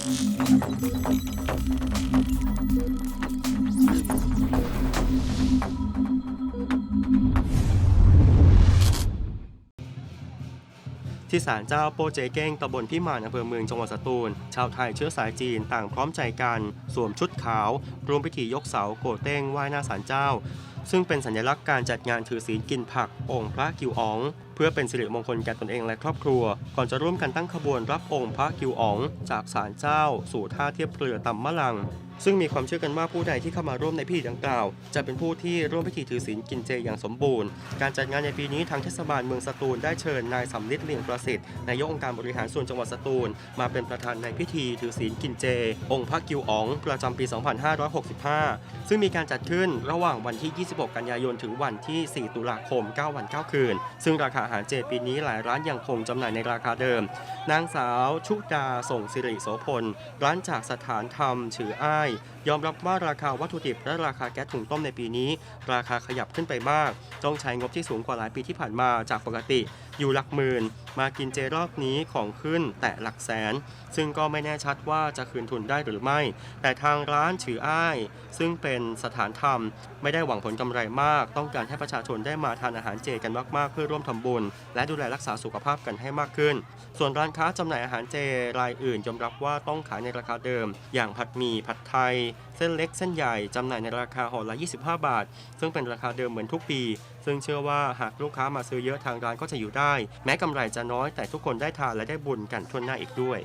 ที่ศาลเจ้าโปเจเก้งตำบลพิมานอำเภอเมืองจังหวัดสตูล ชาวไทยเชื้อสายจีนต่างพร้อมใจกัน สวมชุดขาว รวมพิธียกเสาโกเต้งไหว้หน้าศาลเจ้าซึ่งเป็นสัญลักษณ์การจัดงานถือศีลกินผัก องค์พระกิวอ๋อง เพื่อเป็นสิริมงคลแก่ตนเองและครอบครัว ก่อนจะร่วมกันตั้งขบวนรับองค์พระกิวอ๋อง จากศาลเจ้า สู่ท่าเทียบเรือตำมะลัง ซึ่งมีความเชื่อกันว่าผู้ใดที่เข้ามาร่วมในพิธีดังกล่าว จะเป็นผู้ที่ร่วมพิธีถือศีลกินเจอย่างสมบูรณ์ การจัดงานในปีนี้ทางเทศบาลเมืองสตูลได้เชิญนายสำลิดเลียงประสิทธิ์นายกองค์การบริหารส่วนจังหวัดสตูล มาเป็นประธานในพิธีถือศีลกินเจ องค์พระกิวอ๋องประจำปี 2565 ซึ่งมีการจัดขึ้นระหว่างวันที่26 กันยายน ถึงวันที่ 4 ตุลาคม 9 วัน 9 คืน ซึ่งราคาอาหารเจปีนี้หลายร้านยังคงจำหน่ายในราคาเดิม นางสาวชุดาส่งสิริโสพล ร้านจากสถานธรรมฉืออ้าย ยอมรับว่าราคาวัตถุดิบและราคาแก๊สถุงต้มในปีนี้ ราคาขยับขึ้นไปมาก ต้องใช้งบที่สูงกว่าหลายปีที่ผ่านมาจากปกติ อยู่หลักหมื่น มากินเจรอบนี้ของขึ้นแต่หลักแสน ซึ่งก็ไม่แน่ชัดว่าจะคืนทุนได้หรือไม่ แต่ทางร้านฉืออ้าย ซึ่งเป็นสถานธรรม ไม่ได้หวังผลกำไรมาก ต้องการให้ประชาชนได้มาทานอาหารเจกันมากๆ เพื่อร่วมทำบุญ และดูแลรักษาสุขภาพกันให้มากขึ้น ส่วนร้านค้าจำหน่ายอาหารเจรายอื่นยอมรับว่าต้องขายในราคาเดิม อย่างผัดหมี่ผัดไทย เส้นเล็กเส้นใหญ่จำหน่ายในราคาห่อละ 25 บาท ซึ่งเป็นราคาเดิมเหมือนทุกปีซึ่งเชื่อว่าหากลูกค้ามาซื้อเยอะทางร้านก็จะอยู่ได้ แม้กำไรจะน้อยแต่ทุกคนได้ทานและได้บุญกันทั่วหน้าอีกด้วย